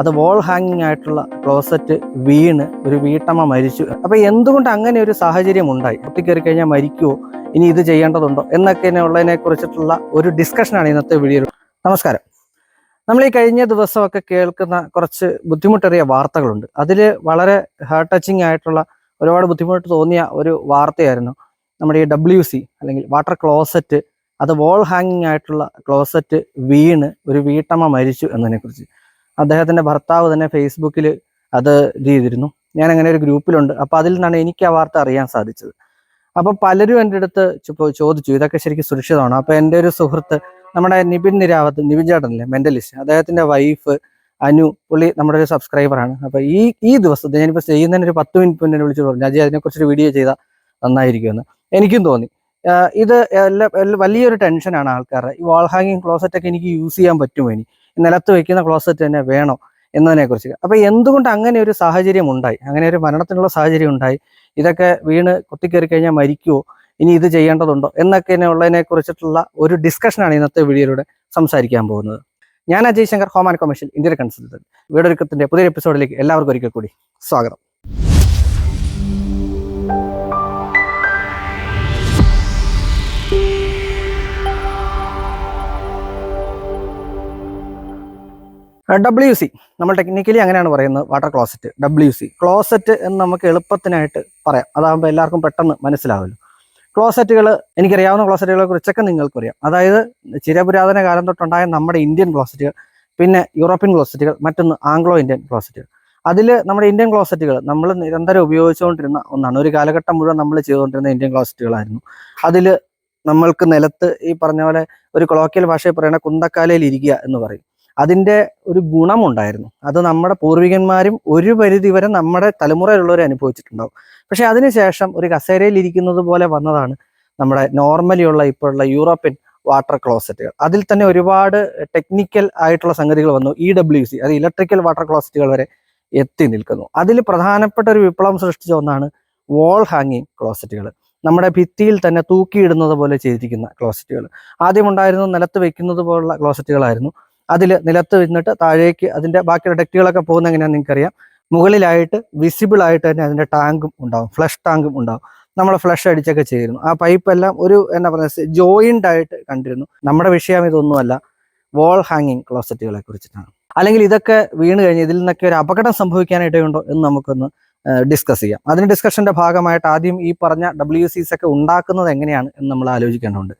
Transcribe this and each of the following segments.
അത് വോൾ ഹാങ്ങിങ് ആയിട്ടുള്ള ക്ലോസറ്റ് വീണ് ഒരു വീട്ടമ്മ മരിച്ചു. അപ്പൊ എന്തുകൊണ്ട് അങ്ങനെ ഒരു സാഹചര്യം ഉണ്ടായി പൊട്ടിക്കയറി കഴിഞ്ഞാൽ മരിക്കുമോ ഇനി ഇത് ചെയ്യേണ്ടതുണ്ടോ? എന്നൊക്കെ ഉള്ളതിനെ കുറിച്ചിട്ടുള്ള ഒരു ഡിസ്കഷനാണ് ഇന്നത്തെ വീഡിയോ നമസ്കാരം. നമ്മൾ ഈ കഴിഞ്ഞ ദിവസമൊക്കെ കേൾക്കുന്ന കുറച്ച് ബുദ്ധിമുട്ടേറിയ വാർത്തകളുണ്ട്. അതിൽ വളരെ ഹാർട്ട് ടച്ചിങ് ആയിട്ടുള്ള ഒരുപാട് ബുദ്ധിമുട്ട് തോന്നിയ ഒരു വാർത്തയായിരുന്നു നമ്മുടെ ഈ ഡബ്ല്യു സി അല്ലെങ്കിൽ വാട്ടർ ക്ലോസറ്റ് അത് വോൾ ഹാങ്ങിങ് ആയിട്ടുള്ള ക്ലോസറ്റ് വീണ് ഒരു വീട്ടമ്മ മരിച്ചു എന്നതിനെ കുറിച്ച് അദ്ദേഹത്തിന്റെ ഭർത്താവ് തന്നെ ഫേസ്ബുക്കിൽ അത് ഇത് ചെയ്തിരുന്നു. ഞാൻ അങ്ങനെ ഒരു ഗ്രൂപ്പിലുണ്ട്. അപ്പോൾ അതിൽ നിന്നാണ് എനിക്ക് ആ വാർത്ത അറിയാൻ സാധിച്ചത്. അപ്പോൾ പലരും എന്റെ അടുത്ത് ചോദിച്ചു. ഇതൊക്കെ ശരിക്കും സുരക്ഷിതമാണ്? അപ്പോൾ എന്റെ ഒരു സുഹൃത്ത് നമ്മുടെ നിബിൻ നിരാവത്ത് നിബിൻ ചേട്ടനല്ലേ മെന്റലിസ്റ്റ് അദ്ദേഹത്തിന്റെ വൈഫ് അനു പുള്ളി നമ്മുടെ ഒരു സബ്സ്ക്രൈബറാണ് അപ്പോൾ ഈ ഈ ദിവസത്തെ ഞാനിപ്പോൾ ചെയ്യുന്നതിന് ഒരു പത്ത് മിനിറ്റ് മുന്നേ വിളിച്ചു പറഞ്ഞു അജയ് അതിനെക്കുറിച്ചൊരു വീഡിയോ ചെയ്താൽ നന്നായിരിക്കുമെന്ന്. എനിക്കും തോന്നി. ഇത് എല്ലാ- വലിയൊരു ടെൻഷനാണ് ആൾക്കാരുടെ. ഈ വാൾ ഹാങ്ങിങ് ക്ലോസറ്റ് ഒക്കെ എനിക്ക് യൂസ് ചെയ്യാൻ പറ്റുമോ ഇനി? നിലത്ത് വെക്കുന്ന ക്ലോസറ്റ് തന്നെ വേണോ എന്നതിനെ കുറിച്ച് അപ്പൊ എന്തുകൊണ്ട് അങ്ങനെ ഒരു സാഹചര്യം ഉണ്ടായി? അങ്ങനെ ഒരു മരണത്തിനുള്ള സാഹചര്യം ഉണ്ടായി? ഇതൊക്കെ വീണ് കുത്തിക്കയറി കഴിഞ്ഞാൽ മരിക്കുമോ ഇനി ഇത് ചെയ്യേണ്ടതുണ്ടോ? എന്നൊക്കെ ഉള്ളതിനെ കുറിച്ചിട്ടുള്ള ഒരു ഡിസ്കഷനാണ് ഇന്നത്തെ വീഡിയോയിലൂടെ സംസാരിക്കാൻ പോകുന്നത്. ഞാൻ Ajay Shankar home and commercial Indian consultant വീടൊരുക്കത്തിന്റെ പുതിയ എപ്പിസോഡിലേക്ക് എല്ലാവർക്കും ഒരിക്കൽ കൂടി സ്വാഗതം. ഡബ്ല്യു സി നമ്മൾ ടെക്നിക്കലി അങ്ങനെയാണ് പറയുന്നത് water closet W C closet എന്ന് നമുക്ക് എളുപ്പത്തിനായിട്ട് പറയാം. അതാകുമ്പോൾ എല്ലാവർക്കും പെട്ടെന്ന് മനസ്സിലാവുമല്ലോ ക്ലോസറ്റുകൾ എനിക്കറിയാവുന്ന ക്ലോസറ്റുകളെ കുറിച്ചൊക്കെ നിങ്ങൾക്കറിയാം. അതായത് ചിരപുരാതന കാലം തൊട്ടുണ്ടായ നമ്മുടെ ഇന്ത്യൻ ക്ലോസറ്റുകൾ പിന്നെ യൂറോപ്യൻ ക്ലോസറ്റുകൾ മറ്റൊന്ന് ആംഗ്ലോ ഇന്ത്യൻ ക്ലോസറ്റുകൾ അതിൽ നമ്മുടെ ഇന്ത്യൻ ക്ലോസറ്റുകൾ നമ്മൾ നിരന്തരം ഉപയോഗിച്ചുകൊണ്ടിരുന്ന ഒന്നാണ്. ഒരു കാലഘട്ടം മുഴുവൻ നമ്മൾ ചെയ്തുകൊണ്ടിരുന്ന ഇന്ത്യൻ ക്ലോസറ്റുകളായിരുന്നു അതിൽ നമ്മൾക്ക് നിലത്ത് ഈ പറഞ്ഞ പോലെ ഒരു കൊളോക്കിയൽ ഭാഷയിൽ പറയുന്ന കുന്തക്കാലയിൽ ഇരിക്കുക എന്ന് പറയും. അതിന്റെ ഒരു ഗുണമുണ്ടായിരുന്നു. അത് നമ്മുടെ പൂർവികന്മാരും ഒരു പരിധി വരെ നമ്മുടെ തലമുറയിലുള്ളവരെ അനുഭവിച്ചിട്ടുണ്ടാവും. പക്ഷെ അതിനുശേഷം ഒരു കസേരയിൽ ഇരിക്കുന്നത് പോലെ വന്നതാണ് നമ്മുടെ നോർമലി ഉള്ള ഇപ്പോഴുള്ള യൂറോപ്യൻ വാട്ടർ ക്ലോസറ്റുകൾ. അതിൽ തന്നെ ഒരുപാട് ടെക്നിക്കൽ ആയിട്ടുള്ള സംഗതികൾ വന്നു. ഇ ഡബ്ല്യു സി അത് ഇലക്ട്രിക്കൽ വാട്ടർ ക്ലോസറ്റുകൾ വരെ എത്തി നിൽക്കുന്നു. അതിൽ പ്രധാനപ്പെട്ട ഒരു വിപ്ലവം സൃഷ്ടിച്ച ഒന്നാണ് വോൾ ഹാങ്ങിങ് ക്ലോസറ്റുകൾ. നമ്മുടെ ഭിത്തിയിൽ തന്നെ തൂക്കിയിടുന്നത് പോലെ ചെയ്തിരിക്കുന്ന ക്ലോസറ്റുകൾ. ആദ്യം ഉണ്ടായിരുന്നത് നിലത്ത് വെക്കുന്നത് പോലുള്ള ക്ലോസറ്റുകളായിരുന്നു. അതിൽ നിലത്ത് നിന്നിട്ട് താഴേക്ക് അതിന്റെ ബാക്കിയുള്ള ഡെക്റ്റുകളൊക്കെ പോകുന്ന എങ്ങനെയാണെന്ന് നിങ്ങൾക്കറിയാം. മുകളിലായിട്ട് വിസിബിൾ ആയിട്ട് തന്നെ അതിന്റെ ടാങ്കും ഉണ്ടാവും. ഫ്ലഷ് ടാങ്കും ഉണ്ടാവും. നമ്മൾ ഫ്ലഷ് അടിച്ചൊക്കെ ചെയ്തിരുന്നു. ആ പൈപ്പ് എല്ലാം ഒരു എന്നാ പറയുക ജോയിന്റ് ആയിട്ട് കണ്ടിരുന്നു. നമ്മുടെ വിഷയം ഇതൊന്നുമല്ല. വോൾ ഹാങ്ങിങ് ക്ലോസറ്റുകളെ കുറിച്ചിട്ടാണ്. അല്ലെങ്കിൽ ഇതൊക്കെ വീണ് കഴിഞ്ഞ് ഇതിൽ നിന്നൊക്കെ ഒരു അപകടം സംഭവിക്കാനിടയുണ്ടോ എന്ന് നമുക്കൊന്ന് ഡിസ്കസ് ചെയ്യാം. അതിന് ഡിസ്കഷന്റെ ഭാഗമായിട്ട് ആദ്യം ഈ പറഞ്ഞ ഡബ്ല്യു സീസ് ഒക്കെ ഉണ്ടാക്കുന്നത് എങ്ങനെയാണ് എന്ന് നമ്മൾ ആലോചിക്കേണ്ടതുണ്ട്.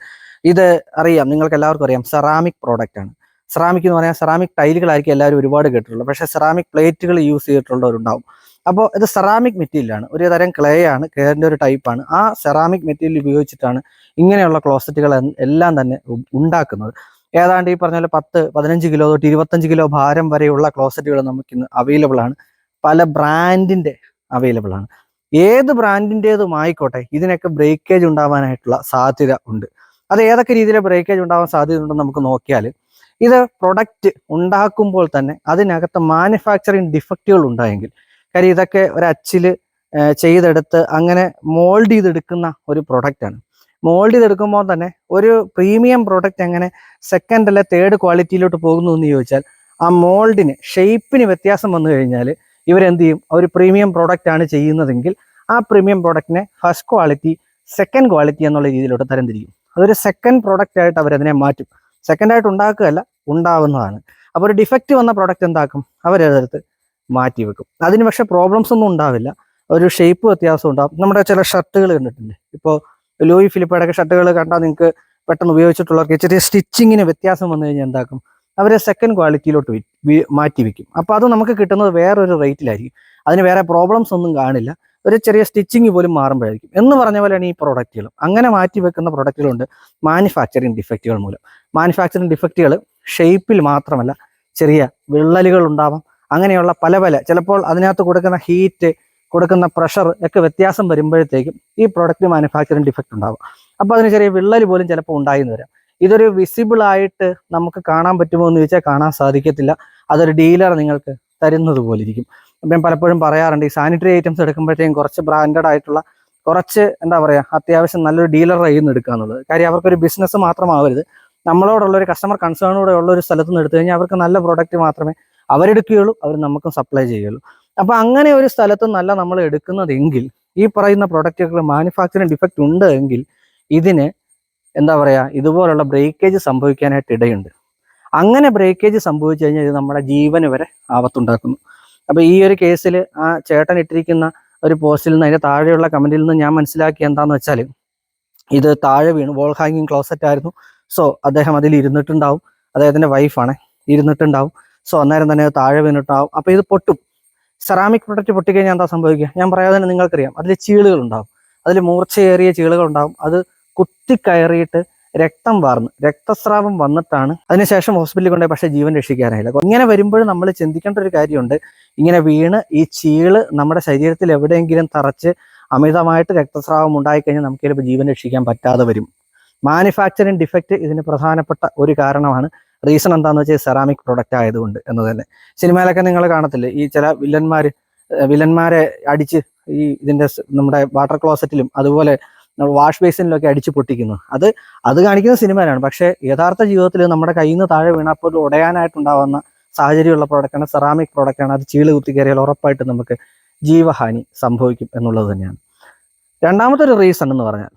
ഇത് അറിയാം. നിങ്ങൾക്ക് എല്ലാവർക്കും അറിയാം. സെറാമിക് പ്രോഡക്റ്റ് ആണ്. സെറാമിക് എന്ന് പറയാൻ സെറാമിക് ടൈലുകളായിരിക്കും എല്ലാവരും ഒരുപാട് കേട്ടിട്ടുള്ളത്. പക്ഷേ സെറാമിക് പ്ലേറ്റുകൾ യൂസ് ചെയ്തിട്ടുള്ളവരുണ്ടാവും. അപ്പോൾ ഇത് സെറാമിക് മെറ്റീരിയലാണ് ഒരു തരം ക്ലേ ആണ് ക്ലേറിന്റെ ഒരു ടൈപ്പാണ് ആ സെറാമിക് മെറ്റീരിയൽ ഉപയോഗിച്ചിട്ടാണ് ഇങ്ങനെയുള്ള ക്ലോസറ്റുകൾ എല്ലാം തന്നെ ഉണ്ടാക്കുന്നത്. ഏതാണ്ട് ഈ പറഞ്ഞ പോലെ പത്ത് പതിനഞ്ച് കിലോ തൊട്ട് ഇരുപത്തഞ്ച് കിലോ ഭാരം വരെയുള്ള ക്ലോസറ്റുകൾ നമുക്ക് ഇന്ന് അവൈലബിൾ ആണ്. പല ബ്രാൻഡിന്റെ അവൈലബിൾ ആണ്. ഏത് ബ്രാൻഡിന്റെതും ആയിക്കോട്ടെ ഇതിനൊക്കെ ബ്രേക്കേജ് ഉണ്ടാവാനായിട്ടുള്ള സാധ്യത ഉണ്ട്. അത് ഏതൊക്കെ രീതിയിലെ ബ്രേക്കേജ് ഉണ്ടാവാൻ സാധ്യത ഉണ്ടെന്ന് നമുക്ക് നോക്കിയാൽ ഇത് പ്രൊഡക്റ്റ് ഉണ്ടാക്കുമ്പോൾ തന്നെ അതിനകത്ത് മാനുഫാക്ചറിങ് ഡിഫക്റ്റുകൾ ഉണ്ടായെങ്കിൽ കാര്യം ഇതൊക്കെ ഒരു അച്ചിൽ ചെയ്തെടുത്ത് അങ്ങനെ മോൾഡ് ചെയ്തെടുക്കുന്ന ഒരു പ്രൊഡക്റ്റാണ് മോൾഡ് ചെയ്തെടുക്കുമ്പോൾ തന്നെ ഒരു പ്രീമിയം പ്രോഡക്റ്റ് എങ്ങനെ സെക്കൻഡ് അല്ലെ തേർഡ് ക്വാളിറ്റിയിലോട്ട് പോകുന്നു എന്ന് ചോദിച്ചാൽ ആ മോൾഡിന് ഷേപ്പിന് വ്യത്യാസം വന്നു കഴിഞ്ഞാൽ ഇവരെന്ത് ചെയ്യും? ഒരു പ്രീമിയം പ്രോഡക്റ്റ് ആണ് ചെയ്യുന്നതെങ്കിൽ ആ പ്രീമിയം പ്രോഡക്റ്റിനെ ഫസ്റ്റ് ക്വാളിറ്റി സെക്കൻഡ് ക്വാളിറ്റി എന്നുള്ള രീതിയിലോട്ട് തരംതിരിക്കും. അതൊരു സെക്കൻഡ് പ്രോഡക്റ്റ് ആയിട്ട് അവരതിനെ മാറ്റും. സെക്കൻഡ് ആയിട്ട് ഉണ്ടാക്കുകയല്ല ഉണ്ടാവുന്നതാണ്. അപ്പോൾ ഒരു ഡിഫക്റ്റ് വന്ന പ്രോഡക്റ്റ് എന്താക്കും? അവരതെടുത്ത് മാറ്റി വെക്കും. അതിന് പക്ഷെ പ്രോബ്ലംസ് ഒന്നും ഉണ്ടാവില്ല. ഒരു ഷേപ്പ് വ്യത്യാസം ഉണ്ടാവും. നമ്മുടെ ചില ഷർട്ടുകൾ കണ്ടിട്ടില്ലേ? ഇപ്പോൾ ലൂയി ഫിലിപ്പയുടെ ഒക്കെ ഷർട്ടുകൾ കണ്ടാൽ നിങ്ങൾക്ക് പെട്ടെന്ന് ഉപയോഗിച്ചിട്ടുള്ളവർക്ക് ചെറിയ സ്റ്റിച്ചിങ്ങിന് വ്യത്യാസം വന്നു കഴിഞ്ഞാൽ എന്താക്കും? അവരെ സെക്കൻഡ് ക്വാളിറ്റിയിലോട്ട് മാറ്റി വെക്കും. അപ്പോൾ അത് നമുക്ക് കിട്ടുന്നത് വേറൊരു റേറ്റിലായിരിക്കും അതിന് വേറെ പ്രോബ്ലംസ് ഒന്നും കാണില്ല. ഒരു ചെറിയ സ്റ്റിച്ചിങ് പോലും മാറുമ്പോഴായിരിക്കും. എന്ന് പറഞ്ഞ പോലെയാണ് ഈ പ്രോഡക്റ്റുകളും അങ്ങനെ മാറ്റി വെക്കുന്ന പ്രോഡക്റ്റുകളുണ്ട് മാനുഫാക്ചറിങ് ഡിഫക്റ്റുകൾ മൂലം. മാനുഫാക്ചറിങ് ഡിഫക്റ്റുകൾ ഷേപ്പിൽ മാത്രമല്ല ചെറിയ വിള്ളലുകൾ ഉണ്ടാവാം. അങ്ങനെയുള്ള പല പല ചിലപ്പോൾ അതിനകത്ത് കൊടുക്കുന്ന ഹീറ്റ് കൊടുക്കുന്ന പ്രഷർ ഒക്കെ വ്യത്യാസം വരുമ്പോഴത്തേക്കും ഈ പ്രോഡക്റ്റ് മാനുഫാക്ചറിങ് ഡിഫക്റ്റ് ഉണ്ടാവും. അപ്പോൾ അതിന് ചെറിയ വിള്ളൽ പോലും ചിലപ്പോൾ ഉണ്ടായി എന്ന് വരാം. ഇതൊരു വിസിബിൾ ആയിട്ട് നമുക്ക് കാണാൻ പറ്റുമോ എന്ന് ചോദിച്ചാൽ കാണാൻ സാധിക്കത്തില്ല. അതൊരു ഡീലർ നിങ്ങൾക്ക് തരുന്നത് പോലെ ഇരിക്കും അപ്പം ഞാൻ പലപ്പോഴും പറയാറുണ്ട് ഈ സാനിറ്ററി ഐറ്റംസ് എടുക്കുമ്പോഴത്തേക്കും കുറച്ച് ബ്രാൻഡഡ് ആയിട്ടുള്ള കുറച്ച് എന്താ പറയുക അത്യാവശ്യം നല്ലൊരു ഡീലർ കയ്യിൽ നിന്ന് എടുക്കുക എന്നുള്ളത്. കാര്യം അവർക്കൊരു ബിസിനസ് മാത്രമാവരുത്. നമ്മളോടുള്ള ഒരു കസ്റ്റമർ കൺസേണോടെ ഉള്ള ഒരു സ്ഥലത്ത് നിന്ന് എടുത്തു കഴിഞ്ഞാൽ അവർക്ക് നല്ല പ്രോഡക്റ്റ് മാത്രമേ അവരെടുക്കുകയുള്ളൂ അവർ നമുക്കും സപ്ലൈ ചെയ്യുള്ളൂ അപ്പോൾ അങ്ങനെ ഒരു സ്ഥലത്ത് നല്ല നമ്മൾ എടുക്കുന്നതെങ്കിൽ ഈ പറയുന്ന പ്രൊഡക്റ്റുകൾ മാനുഫാക്ചറിങ് ഡിഫക്റ്റ് ഉണ്ട് എങ്കിൽ ഇതിന് എന്താ പറയുക ഇതുപോലുള്ള ബ്രേക്കേജ് സംഭവിക്കാനായിട്ട് ഇടയുണ്ട്. അങ്ങനെ ബ്രേക്കേജ് സംഭവിച്ചു കഴിഞ്ഞാൽ ഇത് നമ്മുടെ ജീവന് വരെ ആപത്തുണ്ടാക്കുന്നു. അപ്പോൾ ഈ ഒരു കേസിൽ ആ ചേട്ടൻ ഇട്ടിരിക്കുന്ന ഒരു പോസ്റ്റിൽ നിന്ന് അതിന്റെ താഴെയുള്ള കമന്റിൽ നിന്ന് ഞാൻ മനസ്സിലാക്കി എന്താണെന്ന് വെച്ചാൽ ഇത് താഴെ വീണു. വോൾ ഹാങ്ങിങ് ക്ലോസറ്റ് ആയിരുന്നു. സോ അദ്ദേഹം അതിൽ ഇരുന്നിട്ടുണ്ടാവും. അദ്ദേഹത്തിന്റെ വൈഫാണ് ഇരുന്നിട്ടുണ്ടാവും. സോ അന്നേരം തന്നെ താഴെ വീണിട്ടുണ്ടാവും അപ്പോൾ ഇത് പൊട്ടും. സെറാമിക് പ്രൊഡക്റ്റ് പൊട്ടിക്കഴിഞ്ഞാൽ എന്താ സംഭവിക്കുക? ഞാൻ പറയാതെ തന്നെ നിങ്ങൾക്കറിയാം. അതിൽ ചീളുകൾ ഉണ്ടാവും അതിൽ മൂർച്ചയേറിയ ചീളുകൾ ഉണ്ടാവും അത് കുത്തിക്കയറിയിട്ട് രക്തം വാർന്നു. രക്തസ്രാവം വന്നിട്ടാണ് അതിനുശേഷം ഹോസ്പിറ്റലിൽ കൊണ്ടുപോയി പക്ഷേ ജീവൻ രക്ഷിക്കാനായില്ല. ഇങ്ങനെ വരുമ്പോൾ നമ്മൾ ചിന്തിക്കേണ്ട ഒരു കാര്യമുണ്ട്. ഇങ്ങനെ വീണ് ഈ ചീൾ നമ്മുടെ ശരീരത്തിൽ എവിടെയെങ്കിലും തറച്ച് അമിതമായിട്ട് രക്തസ്രാവം ഉണ്ടായിക്കഴിഞ്ഞാൽ നമുക്ക് ചിലപ്പോൾ ജീവൻ രക്ഷിക്കാൻ പറ്റാതെ വരും. മാനുഫാക്ചറിങ് ഡിഫക്റ്റ് ഇതിന് പ്രധാനപ്പെട്ട ഒരു കാരണമാണ് റീസൺ എന്താണെന്ന് വെച്ചാൽ സെറാമിക് പ്രൊഡക്റ്റ് ആയതുകൊണ്ട് എന്ന് തന്നെ. സിനിമയിലൊക്കെ നിങ്ങൾ കാണത്തില്ലേ? ഈ ചില വില്ലന്മാർ വില്ലന്മാരെ അടിച്ച് ഈ ഇതിന്റെ നമ്മുടെ വാട്ടർ ക്ലോസറ്റിലും അതുപോലെ വാഷ് ബേസിനിലൊക്കെ അടിച്ച് പൊട്ടിക്കുന്നു. അത് അത് കാണിക്കുന്ന സിനിമയിലാണ്. പക്ഷേ യഥാർത്ഥ ജീവിതത്തിൽ നമ്മുടെ കയ്യിൽ നിന്ന് താഴെ വീണപ്പോൾ ഉടയാനായിട്ടുണ്ടാവുന്ന സാഹചര്യമുള്ള പ്രോഡക്റ്റാണ് സെറാമിക് പ്രോഡക്റ്റാണ് അത് ചീൾ കുത്തി കയറിയാൽ ഉറപ്പായിട്ടും നമുക്ക് ജീവഹാനി സംഭവിക്കും എന്നുള്ളത് തന്നെയാണ്. രണ്ടാമത്തെ ഒരു റീസൺ എന്ന് പറഞ്ഞാൽ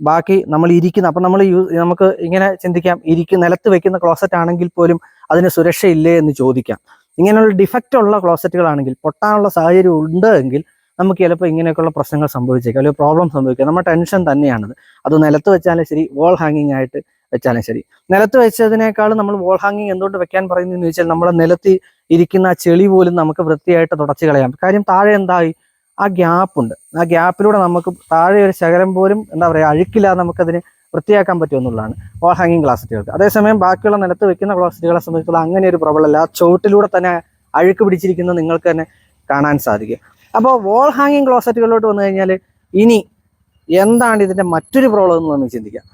ബാക്കി നമ്മൾ ഇരിക്കുന്ന അപ്പം നമ്മൾ നമുക്ക് ഇങ്ങനെ ചിന്തിക്കാം ഇരിക്കുന്ന നിലത്ത് വെക്കുന്ന ക്ലോസറ്റ് ആണെങ്കിൽ പോലും അതിന് സുരക്ഷയില്ലേ എന്ന് ചോദിക്കാം. ഇങ്ങനെയുള്ള ഡിഫക്റ്റ് ഉള്ള ക്ലോസറ്റുകളാണെങ്കിൽ പൊട്ടാനുള്ള സാഹചര്യം ഉണ്ട് എങ്കിൽ നമുക്ക് ചിലപ്പോൾ ഇങ്ങനെയൊക്കെയുള്ള പ്രശ്നങ്ങൾ സംഭവിച്ചേക്കാം അല്ലെങ്കിൽ പ്രോബ്ലം സംഭവിക്കാം. നമ്മുടെ ടെൻഷൻ തന്നെയാണത്. അത് നിലത്ത് വെച്ചാലും ശരി വോൾ ഹാങ്ങിങ് ആയിട്ട് വെച്ചാലും ശരി. നിലത്ത് വെച്ചതിനേക്കാൾ നമ്മൾ വോൾ ഹാങ്ങിങ് എന്തുകൊണ്ട് വെക്കാൻ പറയുന്നതെന്ന് ചോദിച്ചാൽ നമ്മൾ നിലത്ത് ഇരിക്കുന്ന ആ ചെളി പോലും നമുക്ക് വൃത്തിയായിട്ട് തുടച്ചു കളയാം. കാര്യം താഴെ എന്തായി? ആ ഗ്യാപ്പുണ്ട് ആ ഗ്യാപ്പിലൂടെ നമുക്ക് താഴെ ഒരു ശകലം പോലും എന്താ പറയുക അഴുക്കില്ലാതെ നമുക്കതിന് വൃത്തിയാക്കാൻ പറ്റുമെന്നുള്ളതാണ് വാൾ ഹാങ്ങിങ് ക്ലാസറ്റുകൾക്ക് അതേസമയം ബാക്കിയുള്ള നിലത്ത് വെക്കുന്ന ക്ലാസറ്റുകളെ സംബന്ധിച്ചുള്ള അങ്ങനെ ഒരു പ്രോബ്ലം അല്ല ആ ചുവട്ടിലൂടെ തന്നെ അഴുക്ക് പിടിച്ചിരിക്കുന്നത് നിങ്ങൾക്ക് തന്നെ കാണാൻ സാധിക്കും. അപ്പോൾ വോൾ ഹാങ്ങിങ് ക്ലോസറ്റുകളിലോട്ട് വന്നു കഴിഞ്ഞാൽ ഇനി എന്താണ് ഇതിന്റെ മറ്റൊരു പ്രോബ്ലം എന്ന് നമുക്ക് ചിന്തിക്കാം.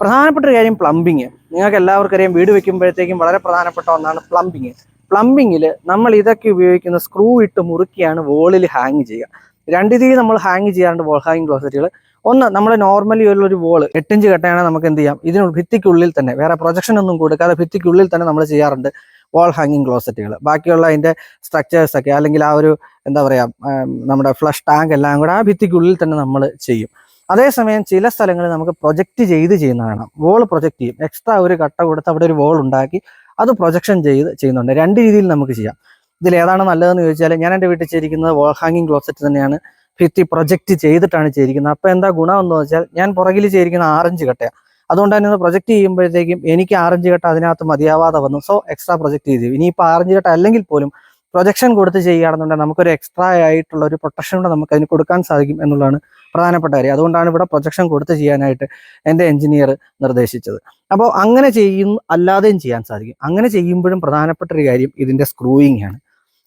പ്രധാനപ്പെട്ട ഒരു കാര്യം പ്ലംബിങ് നിങ്ങൾക്ക് എല്ലാവർക്കും അറിയാം വീട് വെക്കുമ്പോഴത്തേക്കും വളരെ പ്രധാനപ്പെട്ട ഒന്നാണ് പ്ലംബിങ് പ്ലംബിങ്ങിൽ നമ്മൾ ഇതൊക്കെ ഉപയോഗിക്കുന്ന സ്ക്രൂ ഇട്ട് മുറുക്കിയാണ് വോളിൽ ഹാങ് ചെയ്യുക. രണ്ട് രീതിയിൽ നമ്മൾ ഹാങ് ചെയ്യാറുണ്ട് വോൾ ഹാങ്ങിങ് ക്ലോസറ്റുകൾ ഒന്ന് നമ്മൾ നോർമലി ഉള്ള ഒരു വോൾ എട്ടിഞ്ച് കെട്ടയാണെങ്കിൽ നമുക്ക് എന്ത് ചെയ്യാം? ഇതിന് ഭിത്തിക്കുള്ളിൽ തന്നെ വേറെ പ്രൊജക്ഷൻ ഒന്നും കൊടുക്കാതെ ഭിത്തിക്കുള്ളിൽ തന്നെ നമ്മൾ ചെയ്യാറുണ്ട്. വാൾ ഹാങ്ങിങ് ക്ലോസറ്റുകൾ ബാക്കിയുള്ള അതിന്റെ സ്ട്രക്ചേഴ്സൊക്കെ അല്ലെങ്കിൽ ആ ഒരു എന്താ പറയുക നമ്മുടെ ഫ്ലഷ് ടാങ്ക് എല്ലാം കൂടെ ആ ഭിത്തിക്കുള്ളിൽ തന്നെ നമ്മൾ ചെയ്യും. അതേസമയം ചില സ്ഥലങ്ങളിൽ നമുക്ക് പ്രൊജക്റ്റ് ചെയ്ത് ചെയ്യുന്ന കാണാം വോൾ പ്രൊജക്റ്റ് ചെയ്യും. എക്സ്ട്രാ ഒരു കട്ട കൊടുത്ത് അവിടെ ഒരു വോൾ ഉണ്ടാക്കി അത് പ്രൊജക്ഷൻ ചെയ്ത് ചെയ്യുന്നുണ്ട്. രണ്ട് രീതിയിൽ നമുക്ക് ചെയ്യാം. ഇതിൽ ഏതാണ് നല്ലതെന്ന് ചോദിച്ചാൽ ഞാൻ എന്റെ വീട്ടിൽ ചെയ്തിരിക്കുന്നത് വോൾ ഹാങ്ങിങ് ക്ലോസറ്റ് തന്നെയാണ്. ഭിത്തി പ്രൊജക്റ്റ് ചെയ്തിട്ടാണ് ചെയ്തിരിക്കുന്നത്. അപ്പോൾ എന്താ ഗുണമെന്ന് വെച്ചാൽ ഞാൻ പുറകിൽ ചെയ്തിരിക്കുന്ന ആറഞ്ച് കട്ടയാണ്. അതുകൊണ്ട് തന്നെ പ്രൊജക്ട് ചെയ്യുമ്പോഴത്തേക്കും എനിക്ക് ആറഞ്ച് കെട്ട അതിനകത്ത് മതിയാവാതെ വന്നു. സോ എക്സ്ട്രാ പ്രൊജക്ട് ചെയ്തു. ഇനിയിപ്പോൾ ആറഞ്ച് കെട്ട അല്ലെങ്കിൽ പോലും പ്രൊജക്ഷൻ കൊടുത്ത് ചെയ്യുകയാണെന്നുണ്ടെങ്കിൽ നമുക്കൊരു എക്സ്ട്രാ ആയിട്ടുള്ള ഒരു പ്രൊട്ടക്ഷൻ കൂടെ നമുക്ക് അതിന് കൊടുക്കാൻ സാധിക്കും എന്നുള്ളതാണ് പ്രധാനപ്പെട്ട കാര്യം. അതുകൊണ്ടാണ് ഇവിടെ പ്രൊജക്ഷൻ കൊടുത്ത് ചെയ്യാനായിട്ട് എന്റെ എഞ്ചിനീയർ നിർദ്ദേശിച്ചത്. അപ്പോൾ അങ്ങനെ ചെയ്യും അല്ലാതെയും ചെയ്യാൻ സാധിക്കും. അങ്ങനെ ചെയ്യുമ്പോഴും പ്രധാനപ്പെട്ട ഒരു കാര്യം ഇതിന്റെ സ്ക്രൂയിങ് ആണ്.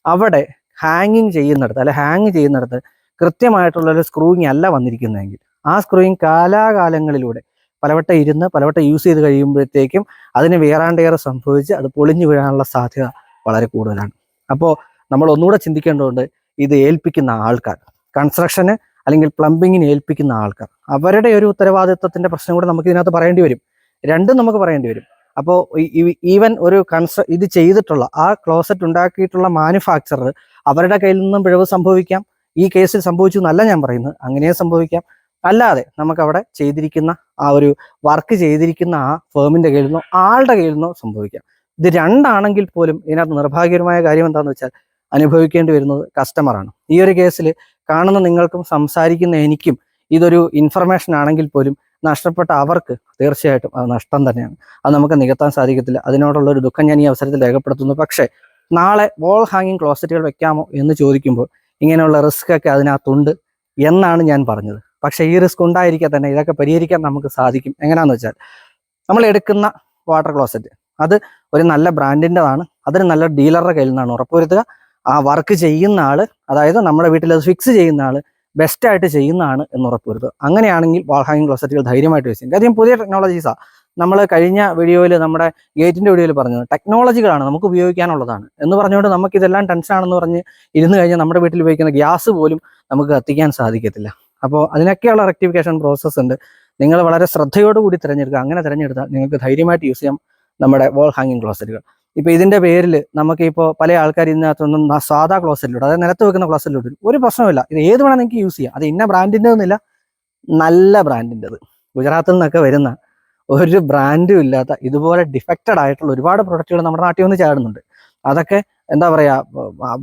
അവിടെ ഹാങ്ങിങ് ചെയ്യുന്നിടത്ത് അല്ലെ ഹാങ് ചെയ്യുന്നിടത്ത് കൃത്യമായിട്ടുള്ള ഒരു സ്ക്രൂയിങ് അല്ല വന്നിരിക്കുന്നതെങ്കിൽ ആ സ്ക്രൂയിങ് കാലാകാലങ്ങളിലൂടെ പലവട്ടം ഇരുന്ന് പലവട്ടം യൂസ് ചെയ്ത് കഴിയുമ്പോഴത്തേക്കും അതിന് വേറാണ്ടേറെ സംഭവിച്ച് അത് പൊളിഞ്ഞു വീഴാനുള്ള സാധ്യത വളരെ കൂടുതലാണ്. അപ്പോൾ നമ്മൾ ഒന്നുകൂടെ ചിന്തിക്കേണ്ടതുണ്ട് ഇത് ഏൽപ്പിക്കുന്ന ആൾക്കാർ കൺസ്ട്രക്ഷന് അല്ലെങ്കിൽ പ്ലംബിങ്ങിന് ഏൽപ്പിക്കുന്ന ആൾക്കാർ. അവരുടെ ഒരു ഉത്തരവാദിത്വത്തിന്റെ പ്രശ്നം കൂടെ നമുക്ക് ഇതിനകത്ത് പറയേണ്ടി വരും. രണ്ടും നമുക്ക് പറയേണ്ടി വരും. അപ്പോൾ ഈവൻ ഒരു കൺസ്ട്ര ഇത് ചെയ്തിട്ടുള്ള ആ ക്ലോസറ്റ് ഉണ്ടാക്കിയിട്ടുള്ള മാനുഫാക്ചറർ അവരുടെ കയ്യിൽ നിന്നും പിഴവ് സംഭവിക്കാം. ഈ കേസിൽ സംഭവിച്ചു എന്നല്ല ഞാൻ പറയുന്നത്. അങ്ങനെയും സംഭവിക്കാം. അല്ലാതെ നമുക്കവിടെ ചെയ്തിരിക്കുന്ന ആ ഒരു വർക്ക് ചെയ്തിരിക്കുന്ന ആ ഫേമിന്റെ കയ്യിൽ നിന്നോ ആളുടെ കയ്യിൽ നിന്നോ സംഭവിക്കാം. ഇത് രണ്ടാണെങ്കിൽ പോലും ഇതിനകത്ത് നിർഭാഗ്യകരമായ കാര്യം എന്താണെന്ന് വെച്ചാൽ അനുഭവിക്കേണ്ടി വരുന്നത് കസ്റ്റമറാണ് ഈ ഒരു കേസിൽ കാണുന്ന നിങ്ങൾക്കും സംസാരിക്കുന്ന എനിക്കും ഇതൊരു ഇൻഫർമേഷൻ ആണെങ്കിൽ പോലും നഷ്ടപ്പെട്ട അവർക്ക് തീർച്ചയായിട്ടും അത് നഷ്ടം തന്നെയാണ്. അത് നമുക്ക് നികത്താൻ സാധിക്കത്തില്ല. അതിനോടുള്ള ഒരു ദുഃഖം ഞാൻ ഈ അവസരത്തിൽ രേഖപ്പെടുത്തുന്നു. പക്ഷേ നാളെ വോൾ ഹാങ്ങിങ് ക്ലോസറ്റുകൾ വെക്കാമോ എന്ന് ചോദിക്കുമ്പോൾ ഇങ്ങനെയുള്ള റിസ്ക് ഒക്കെ അതിനകത്തുണ്ട് എന്നാണ് ഞാൻ പറഞ്ഞത്. പക്ഷേ ഈ റിസ്ക് ഉണ്ടായിരിക്കാൻ തന്നെ ഇതൊക്കെ പരിഹരിക്കാൻ നമുക്ക് സാധിക്കും. എങ്ങനെയാന്ന് വെച്ചാൽ നമ്മൾ എടുക്കുന്ന വാട്ടർ ക്ലോസറ്റ് അത് ഒരു നല്ല ബ്രാൻഡിന്റെതാണ് അതിന് നല്ല ഡീലറുടെ കയ്യിൽ നിന്നാണ് ഉറപ്പുവരുത്തുക. ആ വർക്ക് ചെയ്യുന്ന ആൾ അതായത് നമ്മുടെ വീട്ടിൽ അത് ഫിക്സ് ചെയ്യുന്ന ആൾ ബെസ്റ്റായിട്ട് ചെയ്യുന്നതാണ് എന്ന് ഉറപ്പുവരുത്തുക. അങ്ങനെയാണെങ്കിൽ വാൾ ഹാങ്ങിങ് ക്ലോസറ്റുകൾ ധൈര്യമായിട്ട് വെച്ചു അധികം പുതിയ ടെക്നോളജീസാണ് നമ്മൾ കഴിഞ്ഞ വീഡിയോയിൽ നമ്മുടെ ഗേറ്റിന്റെ വീഡിയോയിൽ പറഞ്ഞത് ടെക്നോളജികളാണ് നമുക്ക് ഉപയോഗിക്കാനുള്ളതാണ് എന്ന് പറഞ്ഞുകൊണ്ട് നമുക്ക് ഇതെല്ലാം ടെൻഷനാണെന്ന് പറഞ്ഞ് ഇരുന്ന് കഴിഞ്ഞാൽ നമ്മുടെ വീട്ടിൽ ഉപയോഗിക്കുന്ന ഗ്യാസ് പോലും നമുക്ക് കത്തിക്കാൻ സാധിക്കത്തില്ല. അപ്പോൾ അതിനൊക്കെയുള്ള റെക്ടിഫിക്കേഷൻ പ്രോസസ്സ് ഉണ്ട്. നിങ്ങൾ വളരെ ശ്രദ്ധയോടുകൂടി തിരഞ്ഞെടുക്കുക. അങ്ങനെ തിരഞ്ഞെടുത്താൽ നിങ്ങൾക്ക് ധൈര്യമായിട്ട് യൂസ് ചെയ്യാം നമ്മുടെ വോൾ ഹാങ്ങിങ് ക്ലോസറ്റുകൾ ഇപ്പൊ ഇതിന്റെ പേരിൽ നമുക്ക് ഇപ്പോൾ പല ആൾക്കാർ ഇതിനകത്തൊന്നും സാധാ ക്ലോസറ്റിലൂടെ അതായത് നിലത്ത് വെക്കുന്ന ക്ലോസറ്റിലൂടെ ഒരു പ്രശ്നമില്ല ഇത് ഏത് വേണം നിങ്ങൾക്ക് യൂസ് ചെയ്യാം. അത് ഇന്ന ബ്രാൻഡിന്റെ ഒന്നുമില്ല നല്ല ബ്രാൻഡിന്റെത് ഗുജറാത്തിൽ നിന്നൊക്കെ വരുന്ന ഒരു ബ്രാൻഡും ഇല്ലാത്ത ഇതുപോലെ ഡിഫക്റ്റഡ് ആയിട്ടുള്ള ഒരുപാട് പ്രൊഡക്റ്റുകൾ നമ്മുടെ നാട്ടിൽ വന്ന് ചാടുന്നുണ്ട്. അതൊക്കെ എന്താ പറയാ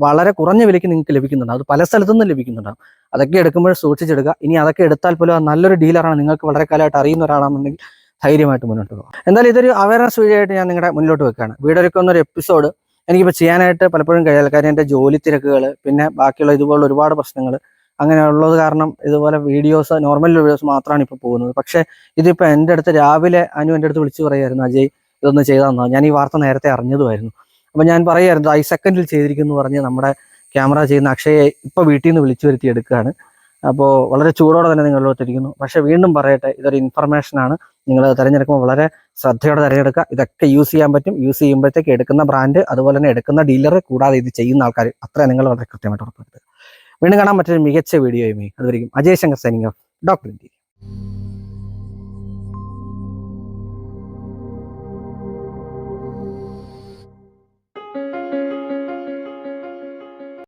വളരെ കുറഞ്ഞ വിലയ്ക്ക് നിങ്ങൾക്ക് ലഭിക്കുന്നുണ്ട്. അത് പല സ്ഥലത്തുനിന്നും ലഭിക്കുന്നുണ്ടാവും അതൊക്കെ എടുക്കുമ്പോൾ സൂക്ഷിച്ചെടുക്കുക. ഇനി അതൊക്കെ എടുത്താൽ പോലും നല്ലൊരു ഡീലറാണ്. നിങ്ങൾക്ക് വളരെ കാലമായിട്ട് അറിയുന്ന ഒരാളാണെന്നുണ്ടെങ്കിൽ ധൈര്യമായിട്ട് മുന്നോട്ട് പോകാം. എന്തായാലും ഇതൊരു അവയർനെസ് വീഡിയോ ഞാൻ നിങ്ങളുടെ മുന്നോട്ട് വെക്കുകയാണ്. വീടൊരുക്കുന്ന ഒരു എപ്പിസോഡ് എനിക്കിപ്പോൾ ചെയ്യാനായിട്ട് പലപ്പോഴും കഴിയാൽ കാര്യം എന്റെ ജോലി തിരക്കുകൾ പിന്നെ ബാക്കിയുള്ള ഇതുപോലുള്ള ഒരുപാട് പ്രശ്നങ്ങൾ അങ്ങനെയുള്ളത് കാരണം ഇതുപോലെ വീഡിയോസ് നോർമൽ വീഡിയോസ് മാത്രമാണ് ഇപ്പോൾ പോകുന്നത്. പക്ഷേ ഇതിപ്പോൾ എന്റെ അടുത്ത് രാവിലെ അനു എന്റെ അടുത്ത് വിളിച്ചു പറയുമായിരുന്നു അജയ് ഇതൊന്ന് ചെയ്താൽ ഞാൻ ഈ വാർത്ത നേരത്തെ അറിഞ്ഞതുമായിരുന്നു. അപ്പോൾ ഞാൻ പറയുമായിരുന്നു ഐ സെക്കൻഡിൽ ചെയ്തിരിക്കുന്നു പറഞ്ഞ് നമ്മുടെ ക്യാമറ ചെയ്യുന്ന അക്ഷയെ ഇപ്പോൾ വീട്ടിൽ നിന്ന് വിളിച്ചു വരുത്തി എടുക്കുകയാണ്. അപ്പോൾ വളരെ ചൂടോടെ തന്നെ നിങ്ങളിലോട്ടിരിക്കുന്നു പക്ഷെ വീണ്ടും പറയട്ടെ ഇതൊരു ഇൻഫർമേഷൻ ആണ്. നിങ്ങൾ തിരഞ്ഞെടുക്കുമ്പോൾ വളരെ ശ്രദ്ധയോടെ തിരഞ്ഞെടുക്കുക. ഇതൊക്കെ യൂസ് ചെയ്യാൻ പറ്റും. യൂസ് ചെയ്യുമ്പോഴത്തേക്ക് എടുക്കുന്ന ബ്രാൻഡ് അതുപോലെ തന്നെ എടുക്കുന്ന ഡീലർ കൂടാതെ ഇത് ചെയ്യുന്ന ആൾക്കാർ അത്ര നിങ്ങൾ വളരെ കൃത്യമായിട്ട് ഉറപ്പുവരുത്തുക. വീണ്ടും കാണാൻ മറ്റൊരു മികച്ച വീഡിയോയുമായി അതുവരെയും Ajay Shankar signing off. Doctor India